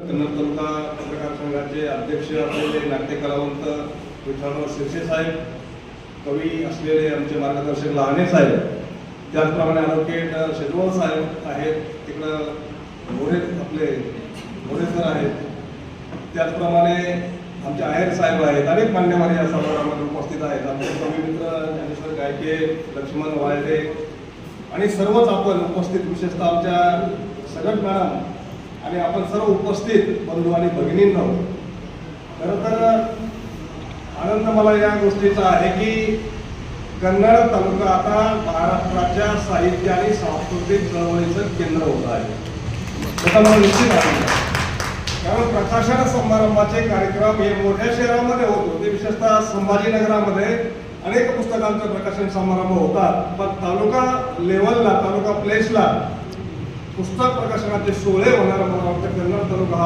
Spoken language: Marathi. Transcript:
कन्नड तालुका पत्रकार संघाचे अध्यक्ष असलेले नाट्य कलावंत विठ्ठलराव शिरसे साहेब कवी असलेले आमचे मार्गदर्शक लहाने साहेब त्याचप्रमाणे ॲडव्होकेट शेजवळ साहेब आहेत तिकडं मोरे आपले मोरे सर आहेत. त्याचप्रमाणे आमचे आहेर साहेब आहेत अनेक मान्यवर या समारंभामध्ये उपस्थित आहेत. आमचे कवी मित्र ज्ञानेश्वर गायके लक्ष्मण वाळडे आणि सर्वच आपण उपस्थित विशेषतः आमच्या सगट मॅडम आणि आपण सर्व उपस्थित बंधू आणि भगिनींनो खरं तर आनंद मला या गोष्टीचा आहे की कन्नड तालुका आता महाराष्ट्राच्या साहित्य आणि सांस्कृतिक चळवळीचं केंद्र होत आहे. त्याचा मला निश्चित आहे. कारण प्रकाशन समारंभाचे कार्यक्रम हे मोठ्या शहरामध्ये होत होते. विशेषतः संभाजीनगरामध्ये अनेक पुस्तकांचा प्रकाशन समारंभ होतात. पण तालुका लेवलला तालुका प्लेसला पुस्तक प्रकाशनाचे सोहळे होणार मला वाटतं. कन्नड तालुका